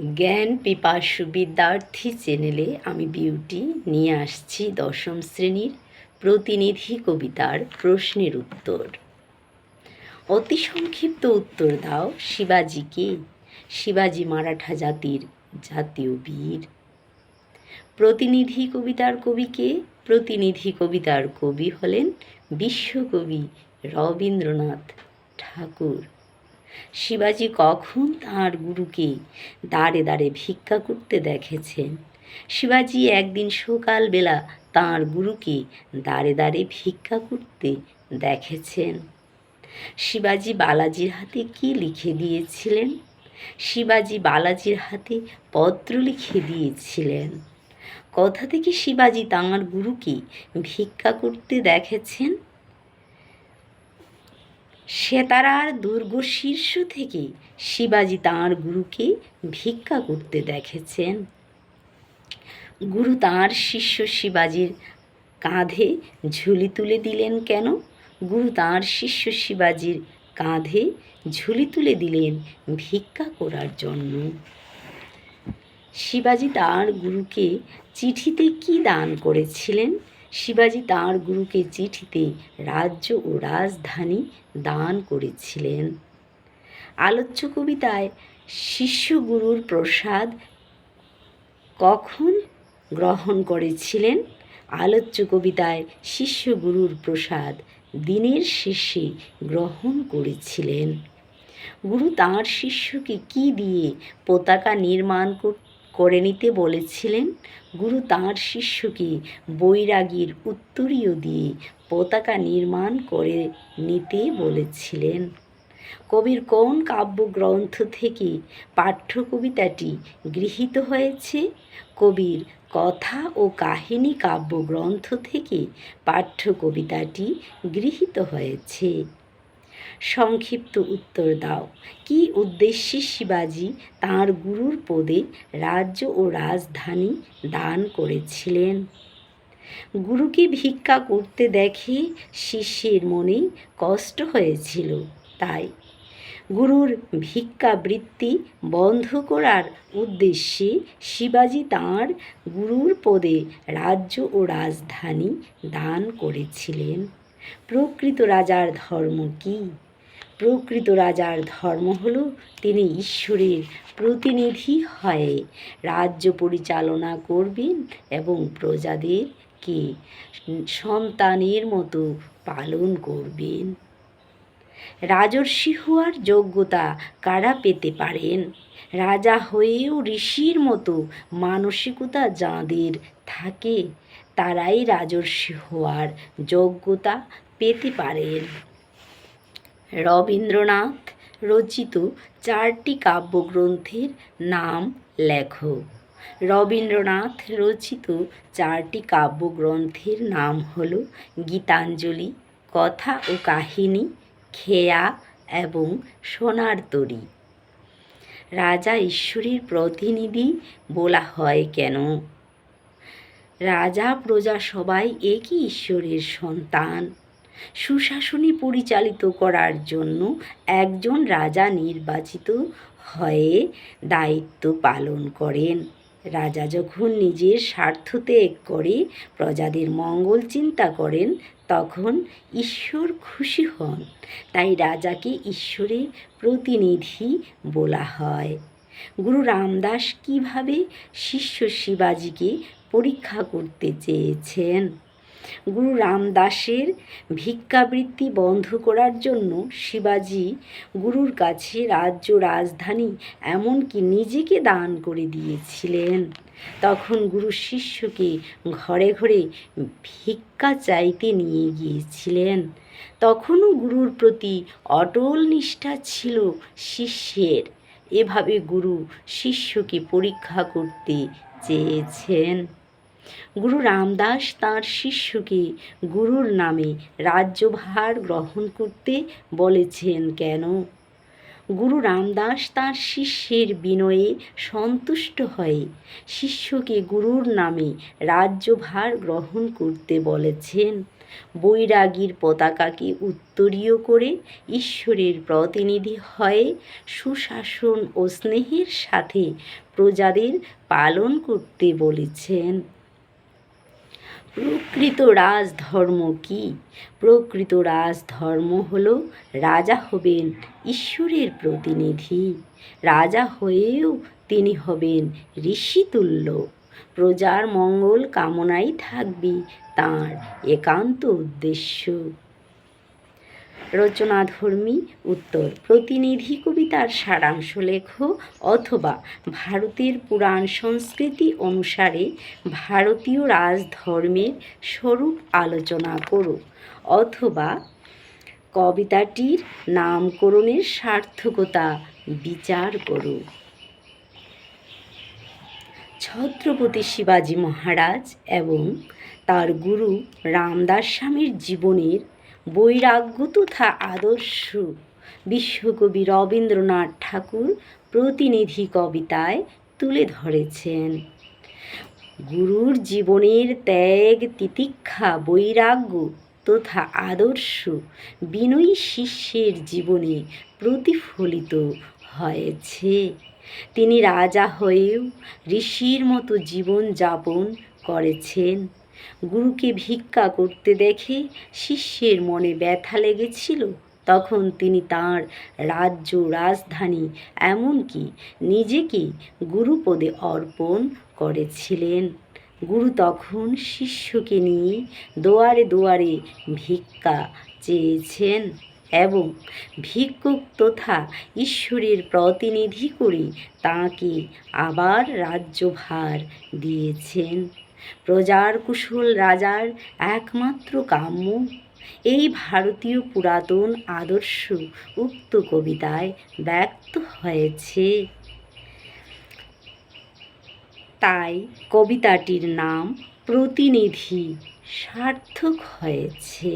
জ্ঞান পিপাসু বিদ্যার্থী চ্যানেলে আমি বিউটি নিয়ে আসছি দশম শ্রেণির প্রতিনিধি কবিতার প্রশ্নের উত্তর। অতি সংক্ষিপ্ত উত্তর দাও শিবাজিকে। শিবাজি মারাঠা জাতির জাতীয় বীর। প্রতিনিধি কবিতার কবিকে প্রতিনিধি কবিতার কবি হলেন বিশ্বকবি রবীন্দ্রনাথ ঠাকুর। শিবাজি কখন তাঁর গুরুকে দাঁড়ে দাঁড়ে ভিক্ষা করতে দেখেছেন? শিবাজি একদিন সকালবেলা তাঁর গুরুকে দাঁড়ে দাঁড়ে ভিক্ষা করতে দেখেছেন। শিবাজি বালাজির হাতে কি লিখে দিয়েছিলেন? শিবাজি বালাজির হাতে পত্র লিখে দিয়েছিলেন। কথা থেকে শিবাজি তাঁর গুরুকে ভিক্ষা করতে দেখেছেন? সেতারার দুর্গ শীর্ষ থেকে শিবাজি তাঁর গুরুকে ভিক্ষা করতে দেখেছেন। গুরু তাঁর শিষ্য শিবাজির কাঁধে ঝুলি তুলে দিলেন কেন? গুরু তাঁর শিষ্য শিবাজির কাঁধে ঝুলি তুলে দিলেন ভিক্ষা করার জন্য। শিবাজি তাঁর গুরুকে চিঠিতে কি দান করেছিলেন? শিবাজি তাঁর গুরুকে চিঠিতে রাজ্য ও রাজধানী দান করেছিলেন। আলোচ্য কবিতায় শিষ্য গুরুর প্রসাদ কখন গ্রহণ করেছিলেন? আলোচ্য কবিতায় শিষ্য গুরুর প্রসাদ দিনের শেষে গ্রহণ করেছিলেন। গুরু তাঁর শিষ্যকে কি দিয়ে পতাকা নির্মাণ করে নিতে বলেছিলেন, গুরু তাঁর শিষ্যকে বৈরাগীর উত্তরীয় দিয়ে পতাকা নির্মাণ করে নিতে বলেছিলেন। কবির কোন কাব্যগ্রন্থ থেকে পাঠ্য কবিতাটি গৃহীত হয়েছে? কবির কথা ও কাহিনী কাব্যগ্রন্থ থেকে পাঠ্য কবিতাটি গৃহীত হয়েছে। সংক্ষিপ্ত উত্তর দাও। কি উদ্দেশ্যে শিবাজি তাঁর গুরুর পদে রাজ্য ও রাজধানী দান করেছিলেন? গুরুকে ভিক্ষা করতে দেখে শিষ্যের মনে কষ্ট হয়েছিল, তাই গুরুর ভিক্ষাবৃত্তি বন্ধ করার উদ্দেশ্যে শিবাজি তাঁর গুরুর পদে রাজ্য ও রাজধানী দান করেছিলেন। প্রকৃত রাজার ধর্ম কী? প্রকৃত রাজার ধর্ম হল তিনি ঈশ্বরের প্রতিনিধি হয়ে রাজ্য পরিচালনা করবেন এবং প্রজাদেরকে সন্তানের মতো পালন করবেন। রাজর্ষি হওয়ার যোগ্যতা কারা পেতে পারেন? রাজা হয়েও ঋষির মতো মানসিকতা যাঁদের থাকে, তারাই রাজর্ষি হওয়ার যোগ্যতা পেতে পারেন। রবীন্দ্রনাথ রচিত চারটি কাব্যগ্রন্থের নাম লেখো। রবীন্দ্রনাথ রচিত চারটি কাব্যগ্রন্থের নাম হল গীতাঞ্জলি, কথা ও কাহিনী, খেয়া এবং সোনার তরী। রাজা ঈশ্বরের প্রতিনিধি বলা হয় কেন? রাজা প্রজা সবাই একই ঈশ্বরের সন্তান। সুশাসনী পরিচালিত করার জন্য একজন রাজা নির্বাচিত হয়ে দায়িত্ব পালন করেন। রাজা যখন নিজের স্বার্থ ত্যাগ করে প্রজাদের মঙ্গল চিন্তা করেন, তখন ঈশ্বর খুশি হন। তাই রাজাকে ঈশ্বরের প্রতিনিধি বলা হয়। গুরু রামদাস কীভাবে শিষ্য শিবাজিকে পরীক্ষা করতে চেয়েছেন? গুরু রামদাসের ভিক্ষাবৃত্তি বন্ধ করার জন্য শিবাজি গুরুর কাছে রাজ্য রাজধানী এমনকি নিজেকে দান করে দিয়েছিলেন। তখন গুরু শিষ্যকে ঘরে ঘরে ভিক্ষা চাইতে নিয়ে গিয়েছিলেন। তখনও গুরুর প্রতি অটল নিষ্ঠা ছিল শিষ্যের। এভাবে গুরু শিষ্যকে পরীক্ষা করতে চেয়েছেন। গুরু রামদাস তাঁর শিষ্যকে গুরুর নামে রাজ্যভার গ্রহণ করতে বলেছেন, কেন? গুরু রামদাস তাঁর শিষ্যের বিনয়ে সন্তুষ্ট হয়ে শিষ্যকে গুরুর নামে রাজ্যভার গ্রহণ করতে বলেছেন। বৈরাগীর পতাকাকে উত্তরীয় করে ঈশ্বরের প্রতিনিধি হয়ে সুশাসন ও স্নেহের সাথে প্রজাদের পালন করতে বলেছেন। প্রকৃত রাজধর্ম কি? প্রকৃত রাজধর্ম হল রাজা হবেন ঈশ্বরের প্রতিনিধি। রাজা হয়েও তিনি হবেন ঋষিতুল্য। প্রজার মঙ্গল কামনাই থাকবে তাঁর একান্ত উদ্দেশ্য। রচনাধর্মী উত্তর, প্রতিনিধি কবিতার সারাংশ লেখো অথবা ভারতের পুরাণ সংস্কৃতি অনুসারে ভারতীয় রাজধর্মের স্বরূপ আলোচনা করো অথবা কবিতাটির নামকরণের সার্থকতা বিচার করো। ছত্রপতি শিবাজী মহারাজ এবং তার গুরু রামদাস স্বামীর জীবনের বৈরাগ্য তথা আদর্শ বিশ্বকবি রবীন্দ্রনাথ ঠাকুর প্রতিনিধি কবিতায় তুলে ধরেছেন। গুরুর জীবনের ত্যাগ, তিতিক্ষা, বৈরাগ্য তথা আদর্শ বিনয়ী শিষ্যের জীবনে প্রতিফলিত হয়েছে। তিনি রাজা হয়েও ঋষির মতো জীবন যাপন করেছেন। গুরুকে ভিক্ষা করতে দেখে শিষ্যের মনে ব্যথা লেগেছিল। তখন তিনি তাঁর রাজ্য রাজধানী, এমনকি নিজেকে গুরুপদে অর্পণ করেছিলেন। গুরু তখন শিষ্যকে নিয়ে দুয়ারে দুয়ারে ভিক্ষা চেয়েছেন এবং ভিক্ষুক তথা ঈশ্বরের প্রতিনিধি করে তাঁকে আবার রাজ্যভার দিয়েছেন। প্রজার কুশল রাজার একমাত্র কাম্য এই ভারতীয় পুরাতন আদর্শ উক্ত কবিতায় ব্যক্ত হয়েছে। তাই কবিতাটির নাম প্রতিনিধি সার্থক হয়েছে।